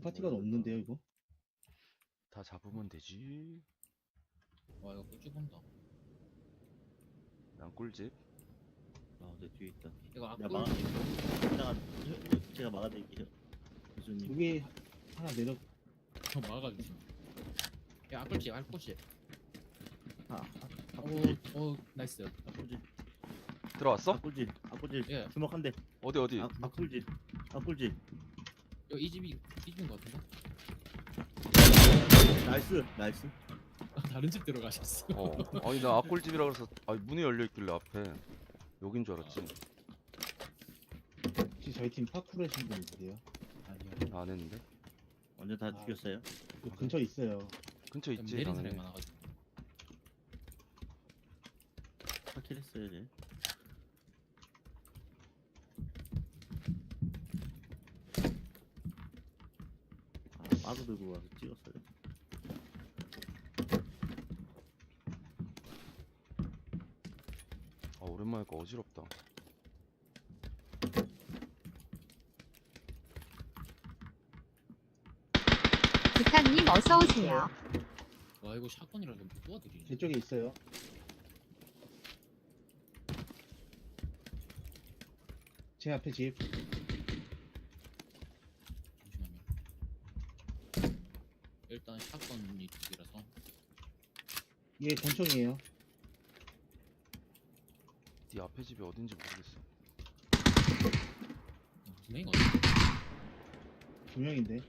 두 파티가 없는데요 이거? 다 잡으면 되지. 와 이거 꿀집 온다. 난 꿀집. 아, 내 뒤에 있다. 이거 내가 악꿀 막아드릴게요. 제가, 제가 막아드릴게요. 교수님. 여기 하나 내려 좀 막아주지. 야 악꿀집 악꿀집. 아, 아, 오, 아꿀집. 오 나이스. 아꿀집. 들어왔어? 아꿀집. 아꿀집. 예. 주먹 한 대. 어디 어디? 아, 아꿀집. 아꿀집. 이거 이 집이 이 집인 것 같은데? 나이스. 나이스. 아, 다른 집 들어가셨어. 어. 아니 나 앞골집이라 그래서 아니 문이 열려 있길래 앞에 여긴 줄 알았지. 혹시 저희 팀 파쿠르 하신 분 있으세요? 아니요. 안 했는데. 완전 다 아. 죽였어요. 그 근처에 있어요 근처 있지 내린 당연히. 사람이 많아가지고. 파킬 했어요, 이 제. 아, 마도 들고 와서 찍었어요. 아 오랜만이니까 어지럽다. 부탁님 어서 오세요. 와 이거 샷건이라서 못 도와드리네. 제 쪽에 있어요 제 앞에 집 잠시만요. 일단 샷건이 두 개라서 이게 권총이에요 네 앞에 집이 어딘지 모르겠어. 어, 두 명인 것 같아. 두 명인데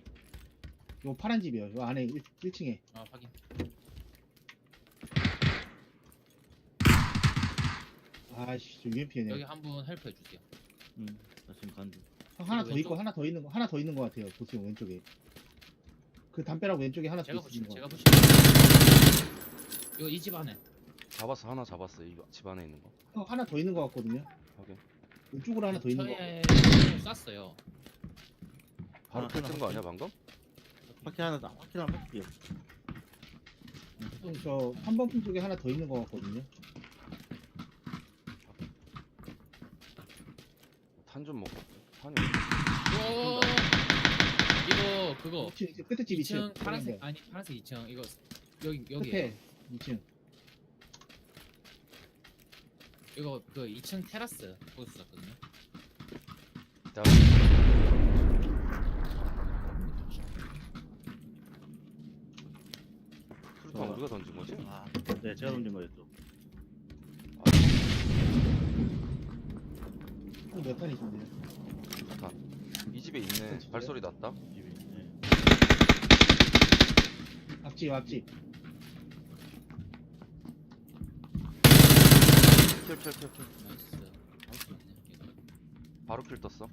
이거 파란 집이요 이 안에 1, 1층에 아 확인. 아씨 저 UMP네 여기 한 분 헬프 해주세요. 음, 나 지금 간다. 하나 더? 있고 하나 더 있는 거 하나 더 있는 거 같아요 보세요 왼쪽에 그 담벼락 왼쪽에 하나 더 제가 있는 보시면 거 제가 같아요 이거 이 집 안에 잡았어 하나 잡았어 이집 안에 있는 거. 형, 하나 더 있는 거 같거든요 확인. 왼쪽으로 하나 더 있는 거 쐈어요. 바로 아, 펼친 하나 거 아니야 방금? 파킬 하나, 더- 파킬 하나 할게요. 형, 저 3번 핀 쪽에 하나 더 있는 거 같거든요 탄 좀 먹고. 탄이 오, 이거 그거 2층 이제 끝에 집 2층 2층 파란색 아니 파란색 2층 이거 여기 여기 끝에 2층 이거 그 2층 테라스 거기서. 자, 수류탄 어. 우리가 던진 거지? 아, 네, 제가 던진 거예요, 또. 몇 탄이신데요 수류탄. 이 집에 있네. 발소리 났다. 집이. 네. 앞집 앞집 킬킬킬킬. 나이스. 나이스. 이거 바로 킬 떴어.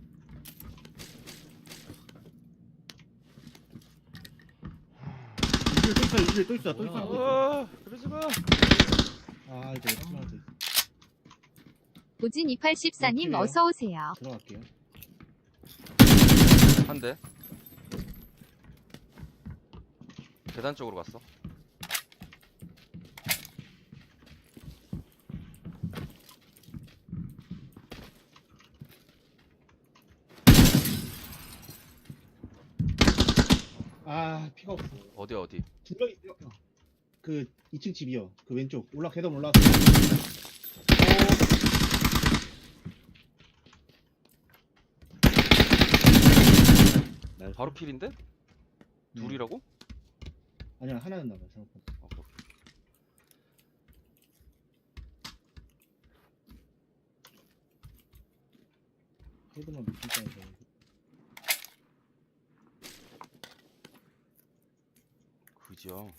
이제 또 있어, 이제 또 있어, 또 있어. 또 있어. 아, 그러지 마. 아 이거 하나 더 있- 우진 2814님 어때요? 어서 오세요. 들어갈게요 한 대. 계단 쪽으로 갔어. 아 피가 없어 어디 어디? 두명 있어요 그 2층 집이요 그 왼쪽 올라 계단 올라가 나이스. 바로 킬인데? 둘이라고? 아니야 하나는 남아요 잘못 봤 아, 오케이. 헤드만 미친 땅에서 그죠.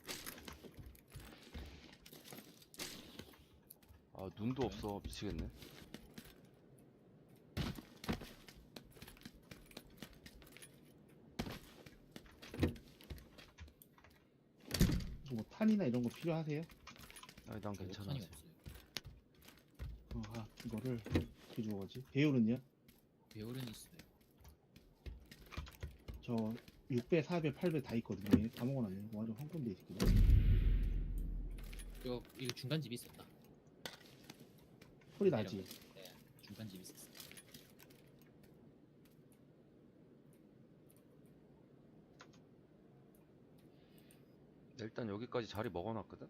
아 눈도 없어 미치겠네. 뭐 탄이나 이런 거 필요하세요? 아니 난 괜찮아. 탄이 없어요. 어, 아 이거를 어떻게 주워가지? 배율은요? 배율은 있어요. 저 6배, 4배, 8배 다 있거든요 얘다 먹어놨네 완전 황금돼 있거든 이거 이거 중간 집이 있었다. 소리 나지? 네, 중간 집이 있었어. 일단 여기까지 자리 먹어놨거든?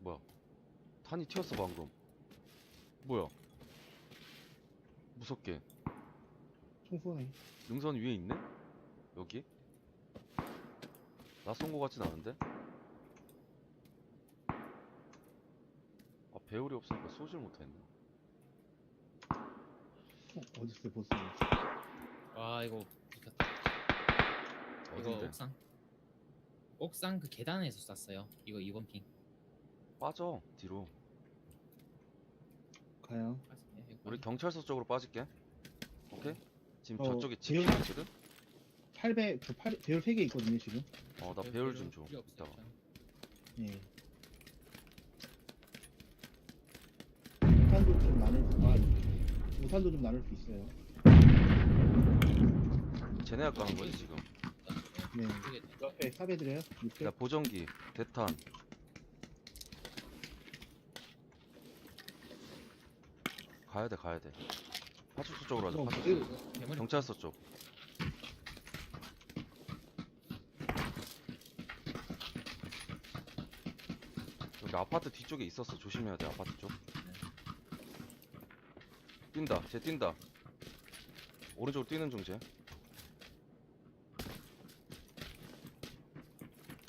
뭐야 탄이 튀었어 방금 뭐야 무섭게 총 쏘네. 능선 위에 있네? 여기? 나 쏜 거 같진 않은데? 아 배율이 없으니까 쏘질 못했네 총 어딨어 보스. 와 이거 붙었다. 이거 어딘데? 옥상. 옥상 그 계단에서 쐈어요. 이거 2번 핑. 빠져 뒤로 가요. 우리 경찰서 쪽으로 빠질게 오케이? 지금 어, 저쪽에 집 배율- 있거든? 8배 저 8, 배율 3개 있거든요 지금. 어 나 배율 좀줘 이따가 예. 우산도 좀 나눌 수, 아, 우산도 좀 나눌 수 있어요. 쟤네가 까는 거지 지금. 네. 옆에 삽해드려요. 밑에. 야 보정기 대탄. 가야 돼 가야 돼. 파출소 쪽으로 하자 어, 파출소. 괴물이 경찰서 쪽. 여기 아파트 뒤쪽에 있었어. 조심해야 돼 아파트 쪽. 뛴다 쟤 뛴다. 오른쪽으로 뛰는 중쟤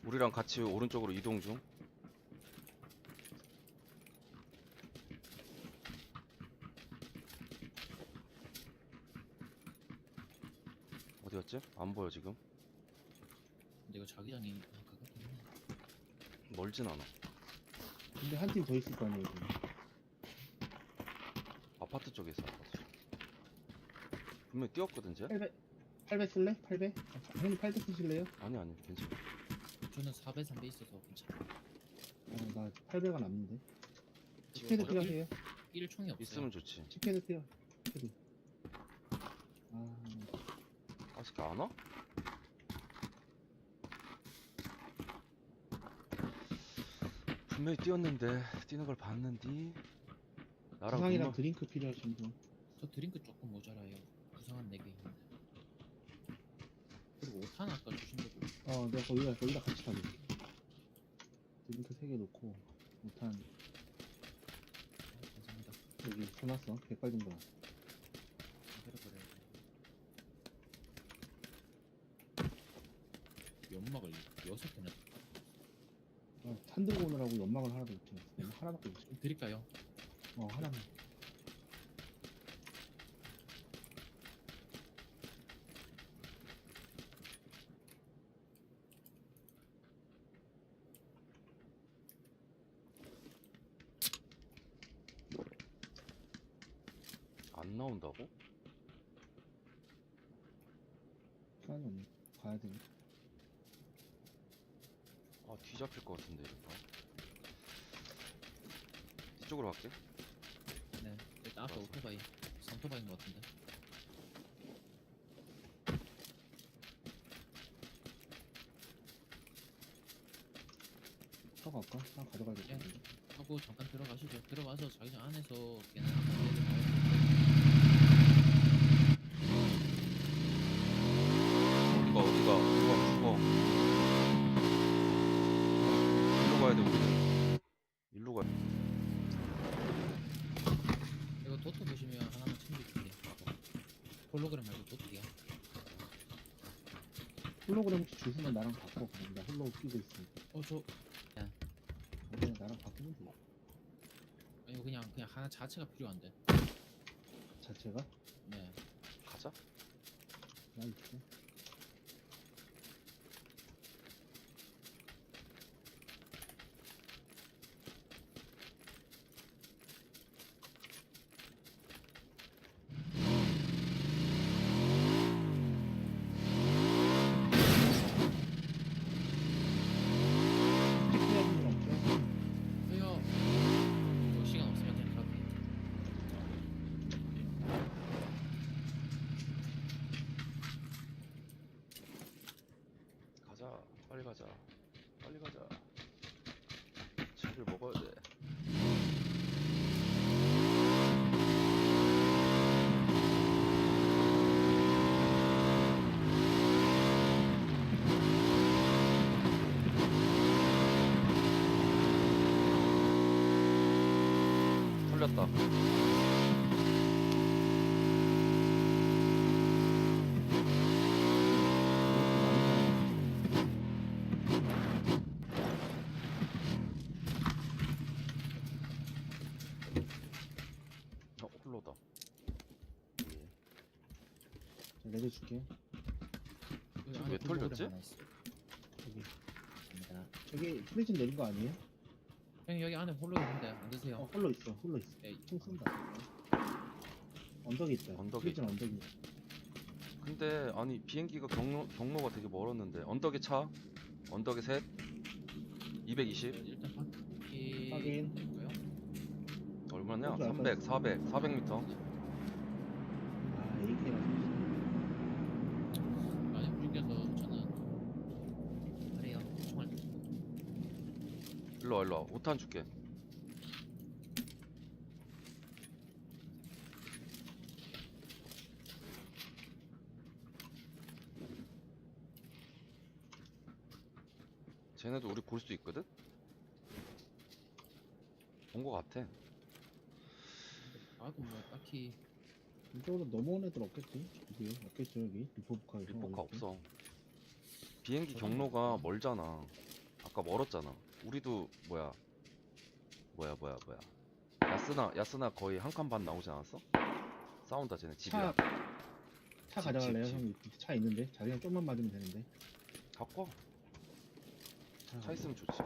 우리랑 같이 오른쪽으로 이동 중 어디였지? 안 보여 지금 근데 이거 자기장이 아. 멀진 않아 근데 한 팀 더 있을 거 아니에요 지금. 아파트 쪽에 있어 아파트 쪽 분명히 뛰었거든 쟤? 8배 8배 쓸래? 8배? 아, 형님 8배 쓰실래요? 아니 아니 괜찮아 저는 4배 3배 있어서 괜찮아. 어, 나 8배가 남는데. 10패드 뭐라- 필요하세요? 1 총이 없어요. 있으면 좋지 10패드 필요. 10패드. 아, 아직 안 와? 분명히 뛰었는데 뛰는 걸 봤는디 나랑 부상이랑 눈만 드링크 필요하신 분. 저 드링크 조금 모자라요. 구성한 4개 있는데. 5탄 아까 주신 거 보고 어, 내가 거기다 거기다 같이 타게. 드링크 3개 놓고 못한 아, 감사합니다. 여기 써놨어. 100발 정도. 버려버려야 연막을 6개나 어, 탄 들고 오느라고 연막을 하나도 못 찍었어. 연막 하나밖에 못 찍었어. 좀 드릴까요? 어, 하나만. 안 나온다고? 시간이 없네. 가야 되네. 아 뒤잡힐 것 같은데 이거 이쪽으로 갈게 네. 일단 앞에 알았어. 오토바이. 삼토바이인 것 같은데. 차 갈까? 차 가져가야 될 예. 것 같은데. 하고 잠깐 들어가시죠. 들어가서 자기장 안에서 걔는 어디가 죽어 죽어 일로 가야 돼 우리는 일로 가야 이거 도트 보시면 하나만 챙겨줄게. 홀로그램 말고 도트야. 홀로그램 혹시 주시면 나랑 바꿔. 나 홀로 끼고 있으니까. 어, 저 그냥 나랑 바꾸면 돼. 이거 그냥 그냥 하나 자체가 필요한데. 자체가? 네. 가자 나 있어. 필요하신 분 없죠? 저요. 저 시간 없으면 그냥 가게. 가자 빨리 가자 빨리 가자 차를 먹어야 돼 내렸다. 어, 홀로다. 예. 레드 줄게. 여기 지금 안에 왜 털렸지? 저기. 갑니다. 저기 프리즌 내린 거 아니에요? 형님 여기 안에 홀로그램인데 안 드세요? 어, 홀로 있어. 홀로 있어. 예, 총 쏜다. 언덕에 프리즌 언덕에. 있다. 근데 아니 비행기가 경로 경로가 되게 멀었는데 언덕에 차, 언덕에 셋, 220 일단 바퀴 확인. 있고요. 얼마냐? 그거 300, 400, 400m. 아, AK가 많이 움직여서 저는 그래요. 총알 일로 와, 일로 와. 5탄 줄게. 쟤네도 우리 볼수 있거든? 본 거 같아. 아도 뭐 딱히 이쪽으로 넘어온 애들 없겠지? 여기 없겠죠 여기 리포브카 리포카 없어. 비행기 경로가 멀잖아. 아까 멀었잖아. 우리도 뭐야? 뭐야 뭐야 뭐야? 야스나 야스나 거의 한 칸 반 나오지 않았어? 싸운다 쟤네 집이야. 차, 차 집, 가져갈래요? 집, 집. 형 밑에 차 있는데 자기랑 좀만 맞으면 되는데 갖고 와. 차 있으면 좋지.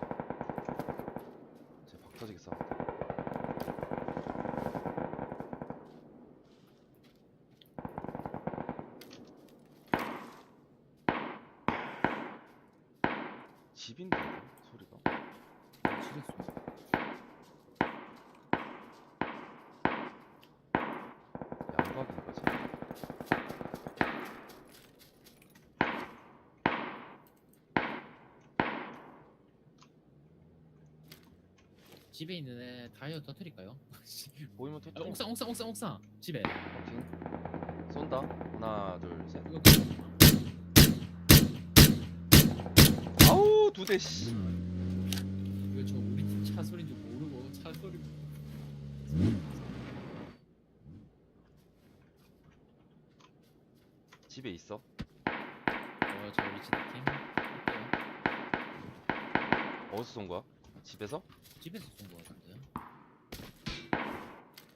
쟤 박터지게 싸운다. 집인데 소리가. 치겠습니다. 양각인 거지. 집에 있는 애 타이어 터트릴까요? 보이면 아, 터뜨려. 옥상 옥상 옥상 옥상 집에. 쏜다. 하나, 둘, 셋. 이거 아우 두대 씨. 이거 저 우리 팀 차 소리인 줄 모르고 차 소리 집에 있어. 어저 위치 느낌. 어디서 쏜 거야? 집에서? 집에서 쏜거 같은데요?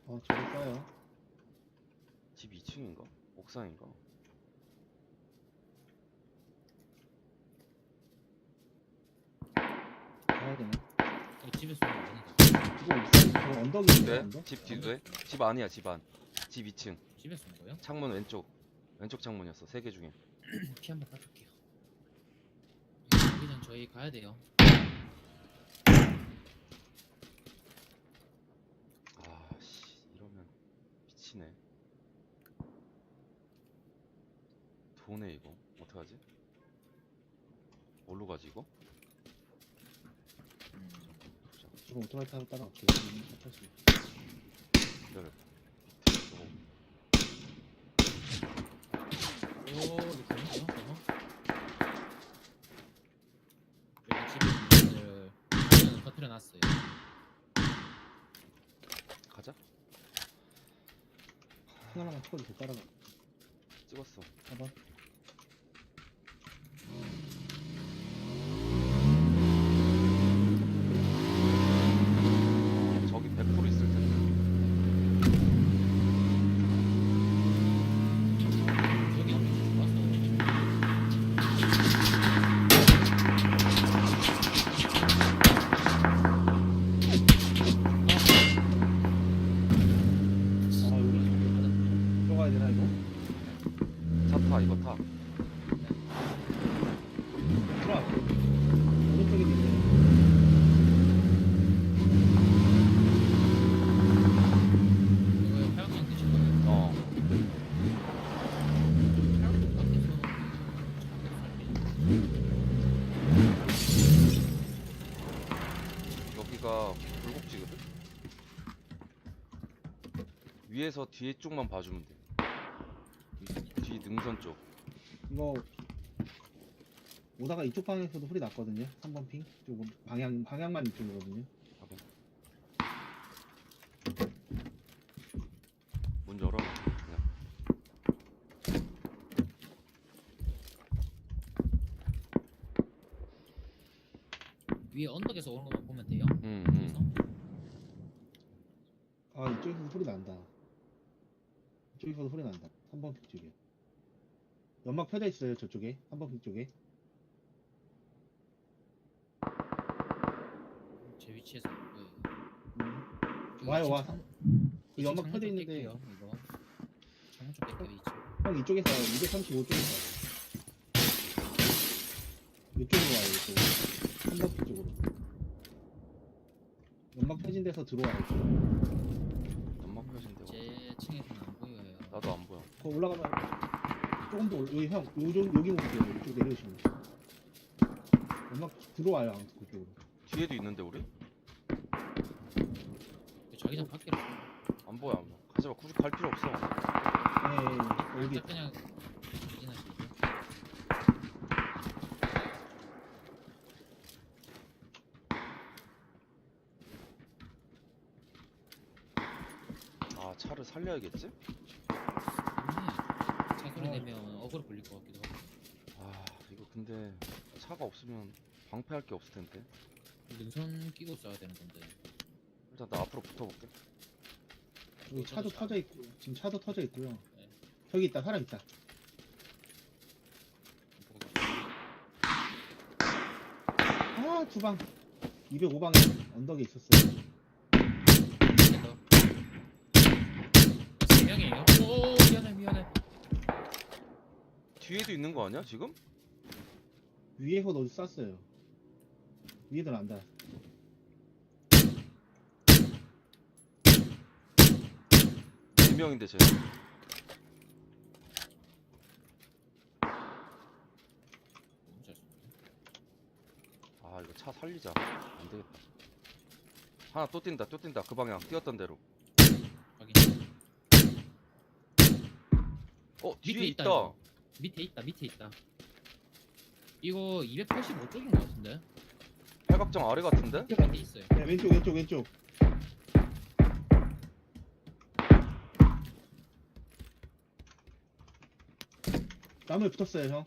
어 저기 써요 집 2층인가? 옥상인가? 가야 되나? 이거 집에서 쏜거 아니다 이거 옥상 저 언덕이 있는데 네? 언덕? 집 뒤에? 집 아니야 집 안. 집 2층. 집에서 쏜 거요? 창문 왼쪽. 왼쪽 창문이었어. 세 개 중에. 피 한번 따줄게요 여기는 저희 가야 돼요 아씨 이러면 미치네. 도네 이거. 어떡하지? 어디로 가지 이거? 음, 보자. 지금 오토바이 탈수 있어. 기다려. 오? 저거? 여기 집에 애들 타이어는 터트려 놨어요 가자. 하나만 초를 더 따라가 찍었어. 봐봐 위에서 뒤에 쪽만 봐주면 돼. 위- 뒤 능선 쪽. 이거 오다가 이쪽 방에서도 소리 났거든요. 3번 핑 조금 방향 방향만 이쪽이거든요. 문 열어. 그냥. 위에 언덕에서 오는 것만 보면 돼요. 음, 음. 아 이쪽에서 소리 난다. 이쪽에서 소리 난다. 3번 픽 쪽에 연막 펴져 있어요 저쪽에. 3번 픽 쪽에. 제 위치에서 보여요. 음. 이거 와요, 지금 와. 창- 그 연막 펴져 쪽 있는데 깰게요, 이거. 창문 쪽 깰게요 이쪽. 형 이쪽에서 235쪽에서 이쪽으로 와요 이쪽으로. 3번 픽 쪽으로. 연막 펴진 데서 들어와요 이쪽으로. 연막 펴진 데가. 제 층에서는 안 보여요. 나도 안 보여. 거 올라가면 조금 더 올- 여기 형 요쪽 여기 보세요 이쪽 내려오시면 연막 들어와요 그쪽으로 뒤에도 있는데 우리? 자기장 밖에로. 안 보여 안 보여. 가지마 굳이 갈 필요 없어. 네 여기 그냥. 아 차를 살려야겠지? 차 소리 어. 내면 어그로 걸릴 것 같기도 하고. 아 이거 근데 차가 없으면 방패할 게 없을 텐데. 능선 끼고 써야 되는 건데. 일단 나 앞으로 붙어볼게. 여기 차도 터져 있고 지금 차도 터져 있고요 네. 저기 있다 사람 있다 아 주방 205방에 언덕에 있었어요 세 명이에요? 오 미안해 미안해. 뒤에도 있는 거 아니야 지금? 위에서 어디 쐈어요 위에도 난다 네 명인데 쟤. 너무 잘 쏘네. 아 이거 차 살리자. 안 되겠다. 하나 또 뛴다 또 뛴다 그 방향 뛰었던 대로. 확인. 어 뒤에 있다. 있다, 이거. 밑에 있다 밑에 있다. 이거 285쪽인 것 같은데? 팔각정 아래 같은데? 밑에 있어요. 네, 왼쪽 왼쪽 왼쪽 나무에 붙었어요 형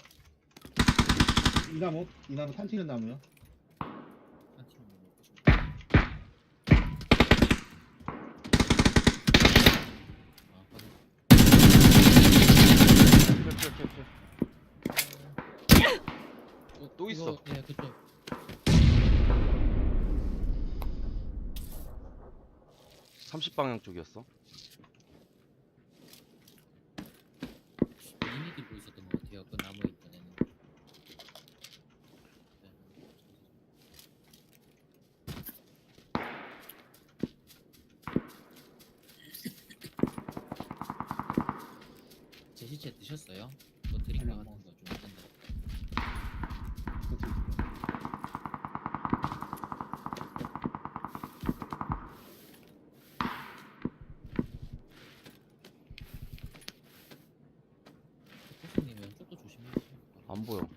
이 나무 이 나무 탄 튀는 나무요 30방향 쪽이었어? 안 보여. 네,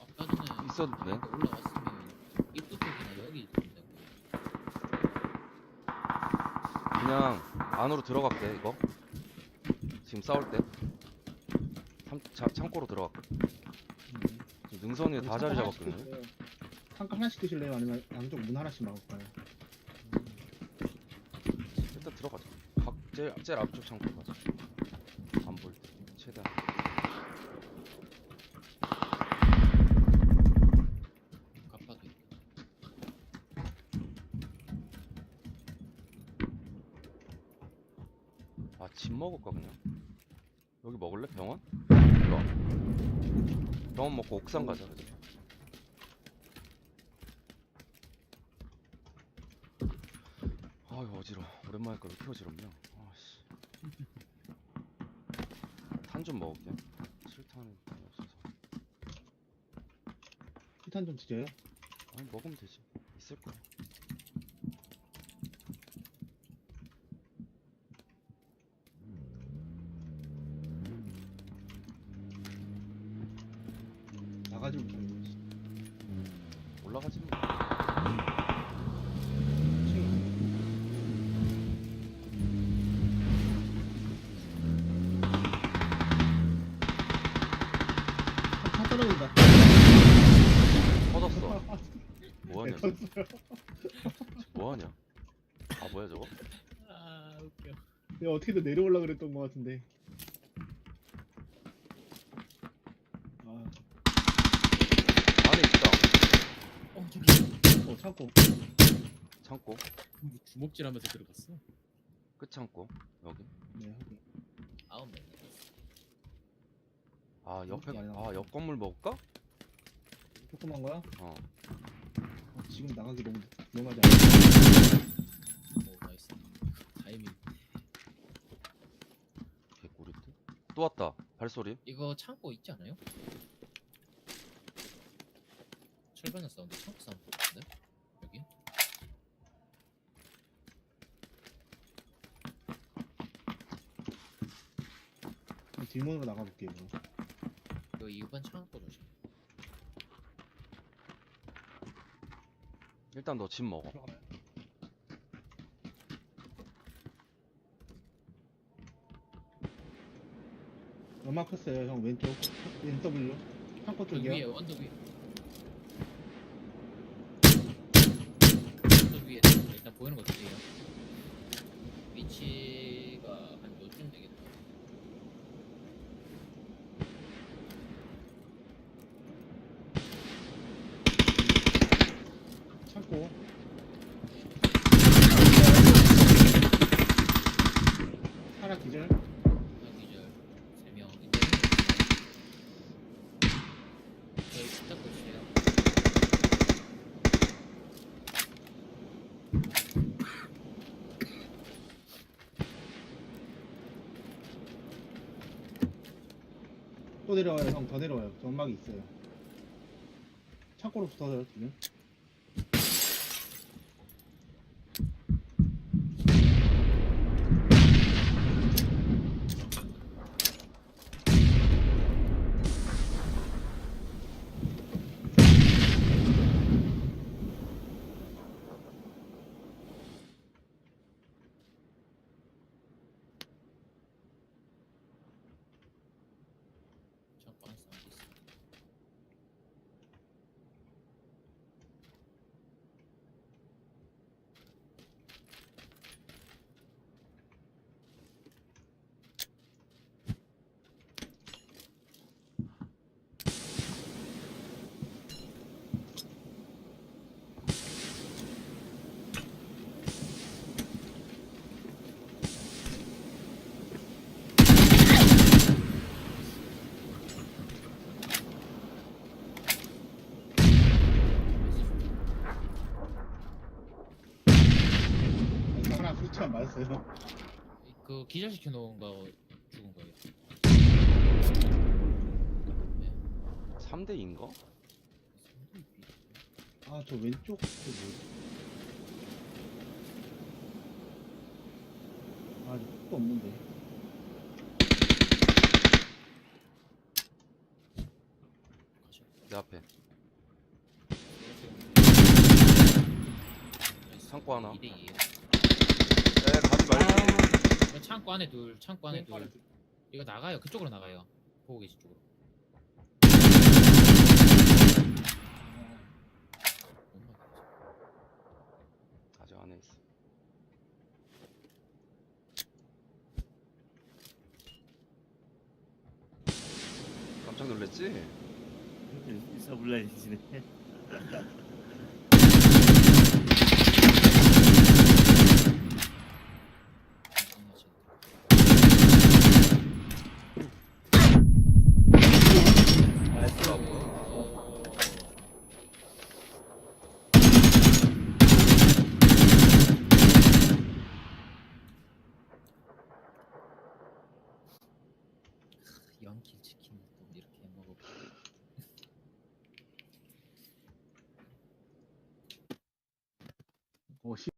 아까 전에 있었네. 여기 올라왔으면 입구 쪽이나 여기 있던데. 그냥 안으로 들어갈게 이거. 지금 싸울 때. 삼, 자, 창고로 들어갈게. 지금 능선 위에 다 자리 잡았거든요. 한칸 하나씩 드실래요? 아니면 양쪽 문 하나씩 막을까요? 일단 들어가자. 각 제일 제일 앞쪽 창고 가자. 안 보일 때 최대한. 갑파도 있고. 아, 집 먹을까 그냥? 여기 먹을래? 병원? 와. 병원 먹고 옥상 가자. 그지? 아유 어지러워. 오랜만에 거왜 이렇게 어지럽냐? 아씨. 탄 좀 먹을게. 7탄이 없어서. 피탄 좀 드세요 아니 먹으면 되지. 차 떨어진다 터졌어. 뭐하냐 저 뭐하냐 아 뭐야 저거 아 웃겨. 내가 어떻게든 내려올라 그랬던 것 같은데. 아, 안에 있다 어 저기 어 창고. 창고 주먹질하면서 들어갔어. 끝 창고 여기 네. 아홉 명. 아 옆에 많이 아 남았네. 옆 건물 먹을까 조그만 거야? 어 어, 지금 나가기 너무 너무하지 않아? 오 나이스. 타이밍. 개꿀인데 또 왔다 발소리 이거 창고 있지 않아요? 철반에 사운드 창고 사운드 같은데? 여기? 뒷문으로 나가볼게요. 이거 2번 창고 조심. 일단 너 집 먹어 들어가나요? 연막 폈어요, 형 왼쪽. NW. 창고 그 위에 쪽이요. 언덕 위에. 언덕 위에 일단 보이는 거 주세요. 위치가 한 요쯤 되겠다. 창고. 하나 기절. 여기절 세 명. 이제 저희 붙잡고 있어요. 또 내려와요, 형. 더 내려와요. 연막이 있어요. 창고로 붙어서요, 지금. 안 맞았어요. 그 기절시켜 놓은 거 죽은 거예요. 네. 3대 2인가 아, 저 왼쪽, 그 뭐지? 아, 또 없는데. 내 앞에. 창고 하나. 2대 2에요. 말고 창고 안에 둘, 창고 안에 네, 둘. 이거 나가요. 그쪽으로 나가요. 보고 계신 쪽으로. 아직 안에 있어 깜짝 놀랬지? 사블라이지네.